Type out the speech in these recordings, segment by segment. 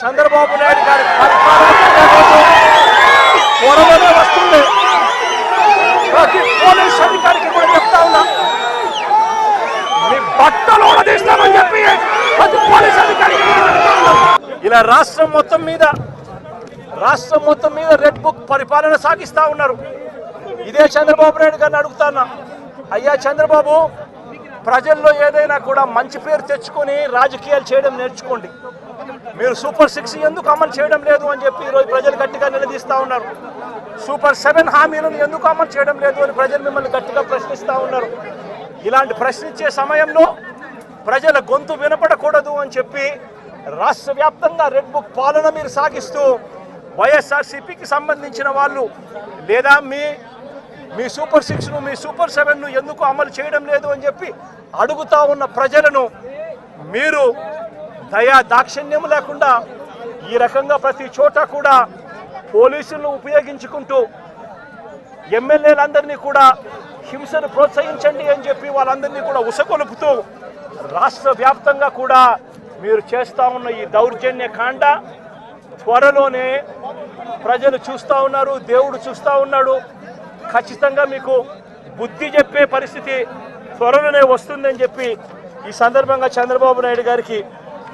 చంద్రబాబు నాయుడు గారి త్వరలోనే వస్తుంది. ప్రతి పోలీస్ అధికారికి కూడా చెప్తా ఉన్నా. మీ బట్టలు తీస్తామని చెప్పి ప్రతి పోలీస్ అధికారికి ఇలా రాష్ట్రం మొత్తం మీద రాష్ట్రం మొత్తం మీద రెడ్ బుక్ పరిపాలన సాగిస్తా ఉన్నారు. ఇదే చంద్రబాబు నాయుడు గారిని అడుగుతానా అయ్యా చంద్రబాబు ప్రజల్లో ఏదైనా కూడా మంచి పేరు తెచ్చుకొని రాజకీయాలు చేయడం నేర్చుకోండి. మీరు సూపర్ సిక్స్ ఎందుకు అమలు చేయడం లేదు అని చెప్పి ఈరోజు ప్రజలు గట్టిగా నిలదీస్తూ ఉన్నారు. సూపర్ సెవెన్ హామీలను ఎందుకు అమలు చేయడం లేదు అని ప్రజలు మిమ్మల్ని గట్టిగా ప్రశ్నిస్తూ ఉన్నారు. ఇలాంటి ప్రశ్నించే సమయంలో ప్రజల గొంతు వినపడకూడదు అని చెప్పి రాష్ట్ర వ్యాప్తంగా రెడ్ బుక్ పాలన మీరు సాగిస్తూ వైఎస్ఆర్సీపీకి సంబంధించిన వాళ్ళు లేదా మీ మీ సూపర్ సిక్స్ను మీ సూపర్ సెవెన్ను ఎందుకు అమలు చేయడం లేదు అని చెప్పి అడుగుతా ఉన్న ప్రజలను మీరు దయా దాక్షిణ్యం లేకుండా ఈ రకంగా ప్రతి చోట కూడా పోలీసులను ఉపయోగించుకుంటూ ఎమ్మెల్యేలందరినీ కూడా హింసను ప్రోత్సహించండి అని చెప్పి వాళ్ళందరినీ కూడా ఉసగొలుపుతూ రాష్ట్ర వ్యాప్తంగా కూడా మీరు చేస్తూ ఉన్న ఈ దౌర్జన్య కాండ త్వరలోనే ప్రజలు చూస్తూ ఉన్నారు దేవుడు చూస్తూ ఉన్నాడు. ఖచ్చితంగా మీకు బుద్ధి చెప్పే పరిస్థితి త్వరలోనే వస్తుందని చెప్పి ఈ సందర్భంగా చంద్రబాబు నాయుడు గారికి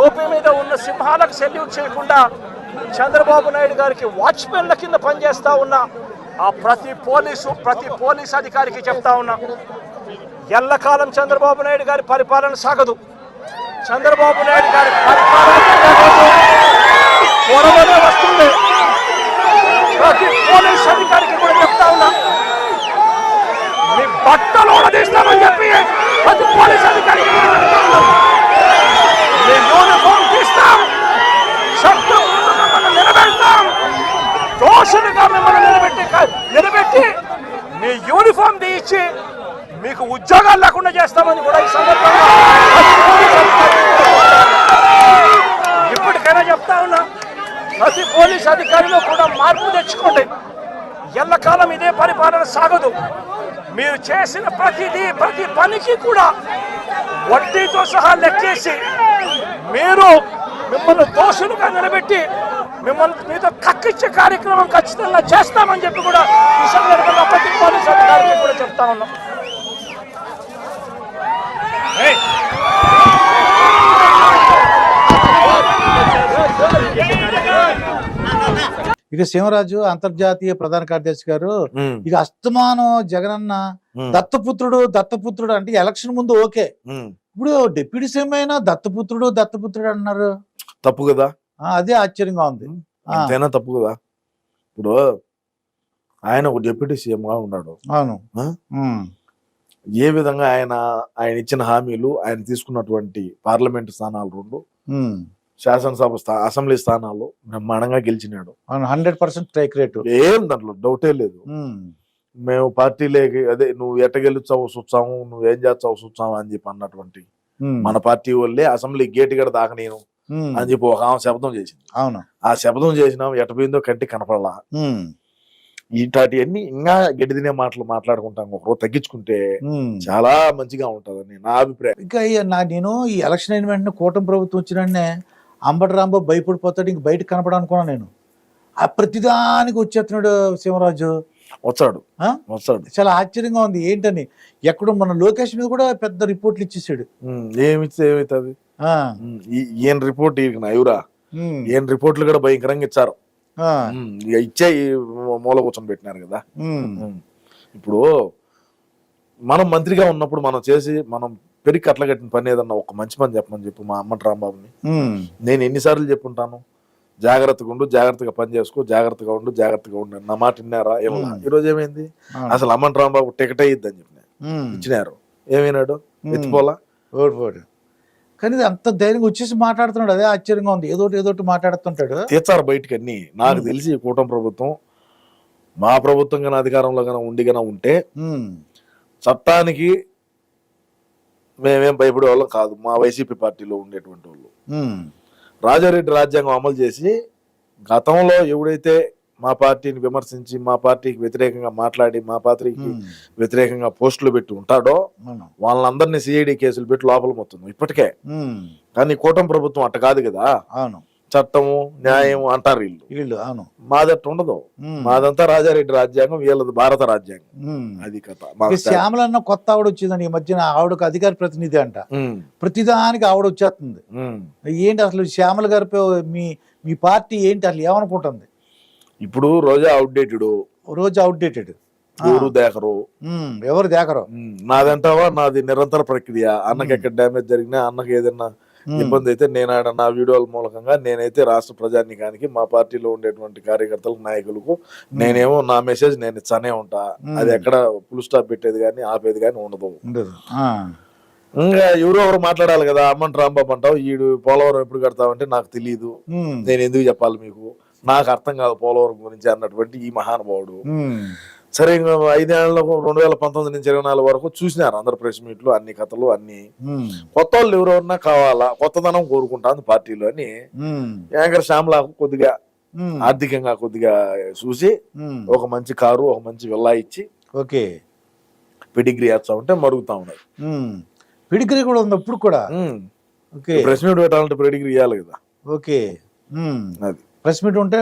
టోపీ మీద ఉన్న సింహాలకు సెల్యూట్ చేయకుండా చంద్రబాబు నాయుడు గారికి వాచ్మెన్ల కింద పనిచేస్తా ఉన్నా ఆ ప్రతి పోలీసు ప్రతి పోలీస్ అధికారికి చెప్తా ఉన్నా ఎల్లకాలం చంద్రబాబు నాయుడు గారి పరిపాలన సాగదు. చంద్రబాబు నాయుడు గారి పరిపాలన వస్తుంది. ప్రతి పోలీస్ అధికారికి కూడా చెప్తా ఉన్నా మీ బట్టలు తీస్తామని చెప్పి ప్రతి పోలీస్ అధికారికి దేవుని పంపిస్తాం యూనిఫామ్ శబ్దం మిమ్మల్ని నిలబెడతాం. దోషులుగా మిమ్మల్ని నిలబెట్టి నిలబెట్టి మీ యూనిఫామ్ తీయించి మీకు ఉద్యోగాలు లేకుండా చేస్తామని కూడా ఈ సందర్భంగా ఇప్పటికైనా చెప్తా ఉన్నా ప్రతి పోలీస్ అధికారిలో కూడా మార్పు తెచ్చుకోండి. ఎల్లకాలం ఇదే పరిపాలన సాగదు. మీరు చేసిన ప్రతిదీ ప్రతి పనికి కూడా వడ్డీతో సహా లెక్కేసి మీరు మిమ్మల్ని దోషులుగా నిలబెట్టి మిమ్మల్ని మీతో కక్కిచ్చే కార్యక్రమం ఖచ్చితంగా చేస్తామని చెప్పి కూడా ఈ సందర్భంగా ప్రతి పోలీస్ అధికారికి కూడా చెప్తా ఉన్నాం. ఇక సింహరాజు అంతర్జాతీయ ప్రధాన కార్యదర్శి గారు. ఇక అస్తమానం జగనన్న దత్తపుత్రుడు దత్తపుత్రుడు అంటే ఎలక్షన్ ముందు ఓకే. ఇప్పుడు డిప్యూటీ సీఎం అయినా దత్తపుత్రుడు దత్తపుత్రుడు అన్నారు. తప్పు కదా? అదే ఆశ్చర్యంగా ఉంది. అంతేనా తప్పు కదా? ఇప్పుడు ఆయన ఒక డిప్యూటీ సీఎం గా ఉన్నాడు. అవును. ఏ విధంగా ఆయన ఆయన ఇచ్చిన హామీలు ఆయన తీసుకున్నటువంటి పార్లమెంట్ స్థానాలు రెండు శాసనసభ స్థా అసెంబ్లీ స్థానాలు బ్రహ్మాండంగా గెలిచినాడు. Hundred percent strike rate. ఏం దాంట్లో డౌటే లేదు. మేము పార్టీలేకి అదే నువ్వు ఎట్ట గెలుచావు చూచాము నువ్వు ఏం చేస్తావు చూచాము అని చెప్పి అన్నటువంటి మన పార్టీ వాళ్ళే అసెంబ్లీ గేట్ గడ దాకా నేను అని చెప్పి ఒక ఆమె శబ్దం చేసింది. అవును. ఆ శబ్దం చేసినాం పోయిందో కంటి కనపడలా. ఉమ్, ఇటాటివన్నీ ఇంకా గడ్డి తినే మాటలు మాట్లాడుకుంటాం. ఒకరోజు తగ్గించుకుంటే. చాలా మంచిగా ఉంటుందని నా అభిప్రాయం. ఇంకా నా నేను ఈ ఎలక్షన్ అయిన వెంటనే కూటమి ప్రభుత్వం వచ్చిన అంబటి రాంబాబు భయపడిపోతాడు ఇంక బయట కనపడనుకున్నా నేను. ఆ ప్రతిదానికి వచ్చేస్తున్నాడు సింహరాజు. వచ్చాడు? వచ్చాడు చాలా ఆశ్చర్యంగా ఉంది. ఏంటని? ఎక్కడ మన లోకేష్ మీద కూడా పెద్ద రిపోర్ట్లు ఇచ్చేసాడు. ఏమిస్తే ఏమవుతుంది ఈయన రిపోర్ట్ అయ్యురా ఈయన రిపోర్ట్లు కూడా భయంకరంగా ఇచ్చారు. ఇచ్చే మూల కూర్చొని పెట్టినారు కదా. ఇప్పుడు మనం మంత్రిగా ఉన్నప్పుడు మనం చేసి మనం పెరిగి కట్ల కట్టిన పని ఏదన్నా ఒక మంచి పని చెప్పమని చెప్పు మా అమ్మటి రాంబాబుని నేను ఎన్నిసార్లు చెప్పుంటాను? జాగ్రత్తగా ఉండు జాగ్రత్తగా పని చేసుకో జాగ్రత్తగా ఉండు జాగ్రత్తగా ఉండు అని. నా మాట విన్నారా? ఏమన్నా ఉమ్. ఈ రోజు ఏమైంది. అసలు అమ్మన్ రాంబాబు టికెట్ అయ్యిద్దని చెప్పిన. ఉమ్, ఇచ్చినారు. ఏమైనాడు. ఎత్తిపోలా? ఓడిపోయాడు కానీ అంత ధైర్యంగా వచ్చేసి మాట్లాడుతున్నాడు. అదే ఆశ్చర్యంగా ఉంది. ఏదోటి ఏదోటి మాట్లాడుతుంటాడు. తీర్చారు బయటికి అన్ని. నాకు తెలిసి కూటమి ప్రభుత్వం మా ప్రభుత్వం కన్నా అధికారంలో కన్నా ఉండి కన్నా ఉంటే చట్టానికి మేమేం భయపడే వాళ్ళం కాదు. మా వైసీపీ పార్టీలో ఉండేటువంటి వాళ్ళు. రాజారెడ్డి రాజ్యాంగం అమలు చేసి గతంలో ఎవడైతే మా పార్టీని విమర్శించి మా పార్టీకి వ్యతిరేకంగా మాట్లాడి మా పార్టీకి వ్యతిరేకంగా పోస్టులు పెట్టి ఉంటాడో. వాళ్ళందరినీ సిఐడి కేసులు పెట్టి లోపల మొత్తం. ఇప్పటికే. కానీ కూటమి ప్రభుత్వం అట్ట కాదు కదా. అవును. చట్టము న్యాయం అంటారు వీళ్ళు. వీళ్ళు అవును. మాదట్టు ఉండదు. మాదంతా రాజారెడ్డి రాజ్యాంగం వీళ్ళది భారత రాజ్యాంగం. అది కథ. శ్యామలన్న కొత్త ఆవిడ వచ్చిందని ఈ మధ్యన ఆవిడకు అధికార ప్రతినిధి అంట. ప్రతిదానికి ఆవిడ వచ్చేస్తుంది. ఏంటి అసలు శ్యామల గారి మీ మీ పార్టీ ఏంటి అసలు ఏమనుకుంటుంది? ఇప్పుడు రోజా అవుట్డేటెడ్ రోజు అవుట్డేటెడ్ ఊరు దేకరు? ఎవరు దేకరు? నాదంటావా నాది నిరంతర ప్రక్రియ. అన్నకి ఎక్కడ డ్యామేజ్ జరిగినా అన్నకి ఏదైనా ఇబ్బంది అయితే నేను ఆడ నా వీడియోల మూలకంగా నేనైతే రాష్ట్ర ప్రజానికానికి మా పార్టీలో ఉండేటువంటి కార్యకర్తలకు నాయకులకు నేనేమో నా మెసేజ్ నేను ఇచ్చానే ఉంటా. అది ఎక్కడ ఫుల్ స్టాప్ పెట్టేది కానీ ఆపేది కానీ ఉండదు. ఇంకా ఎవరో ఎవరు మాట్లాడాలి కదా అమ్మంట రాంబాబు అంటావు ఈడు పోలవరం ఎప్పుడు కడతావంటే నాకు తెలియదు నేను ఎందుకు చెప్పాలి మీకు? నాకు అర్థం కాదు పోలవరం గురించి అన్నటువంటి ఈ మహానుభావుడు. సరే ఐదేళ్ళకు రెండు వేల పంతొమ్మిది నుంచి ఇరవై నాలుగు వరకు చూసినారు అందరు ప్రెస్ మీట్లు అన్ని కథలు అన్ని. కొత్త వాళ్ళు ఎవరెవరన్నా కావాలా? కొత్తదనం కోరుకుంటాను పార్టీలో అని యాంకర్ శ్యామలకు కొద్దిగా ఆర్థికంగా కొద్దిగా చూసి ఒక మంచి కారు ఒక మంచి విల్లా ఇచ్చి ఓకే. పెడిగ్రీ వేస్తా ఉంటే మరుగుతా ఉన్నాయి ఉమ్, పిడిగ్రీ కూడా ఉంది అప్పుడు కూడా? ఓకే. ప్రెస్ మీట్ పెట్టాలంటే పెడిగ్రీ ఇవ్వాలి కదా. ఓకే. అది. ప్రెస్ మీట్ ఉంటే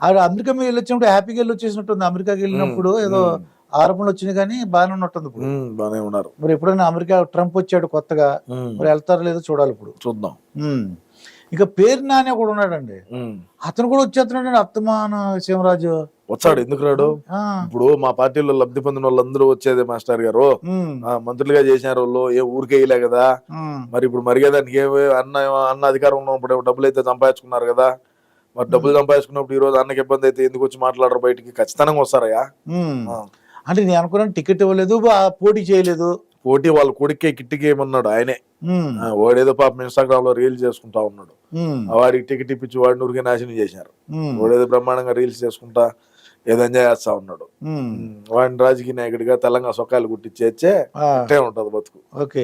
ఆవిడ అమెరికా మీద వెళ్ళొచ్చినప్పుడు హ్యాపీగా వెళ్ళి వచ్చేసినట్టుంది అమెరికాకి వెళ్ళినప్పుడు ఏదో ఆరోపణలు వచ్చినాయి కానీ బాగానే ఉన్నట్టుంది ఇప్పుడు. బాగానే ఉన్నారు. మరి ఎప్పుడైనా అమెరికా ట్రంప్ వచ్చాడు కొత్తగా మరి వెళ్తారో లేదో చూడాలి ఇప్పుడు. చూద్దాం. ఇక పేరు నాని కూడా ఉన్నాడండి. అతను కూడా వచ్చేస్తున్నాడు అత్తమాన శివరాజు వచ్చాడు ఎందుకు రాడు? ఇప్పుడు మా పార్టీలో లబ్ధి పొందిన వాళ్ళందరూ వచ్చేదే మాస్టర్ గారు. మంత్రులుగా చేసినారు వాళ్ళు ఏ ఊరికే వేయలే కదా. మరి ఇప్పుడు మరిగేదానికి ఏ అన్న అన్న అధికారం ఉన్నప్పుడు డబ్బులు అయితే సంపాదించుకున్నారు కదా. మరి డబ్బులు సంపాదించుకున్నప్పుడు ఈ రోజు అన్నకి ఇబ్బంది అయితే ఎందుకు వచ్చి మాట్లాడరు బయటికి? ఖచ్చితంగా వస్తారయ్యా. అంటే నేను అనుకున్నాను టికెట్ ఇవ్వలేదు పోటీ చేయలేదు. పోటీ వాళ్ళ కొడుకే కిట్టికి ఏమన్నాడు ఆయనే. వాడేదో పాపం ఇన్స్టాగ్రామ్లో రీల్స్ చేసుకుంటా ఉన్నాడు. వాడికి టికెట్ ఇప్పించి వాడిని ఊరికే నాశనం చేశారు. వాడేదో బ్రహ్మాండంగా రీల్స్ చేసుకుంటా ఏదో ఎంజాయ్ చేస్తా ఉన్నాడు. వాడిని రాజకీయ నాయకుడిగా తెలంగాణ సొక్కాలు కుట్టించేచ్చే ఉంటది బతుకు. ఓకే.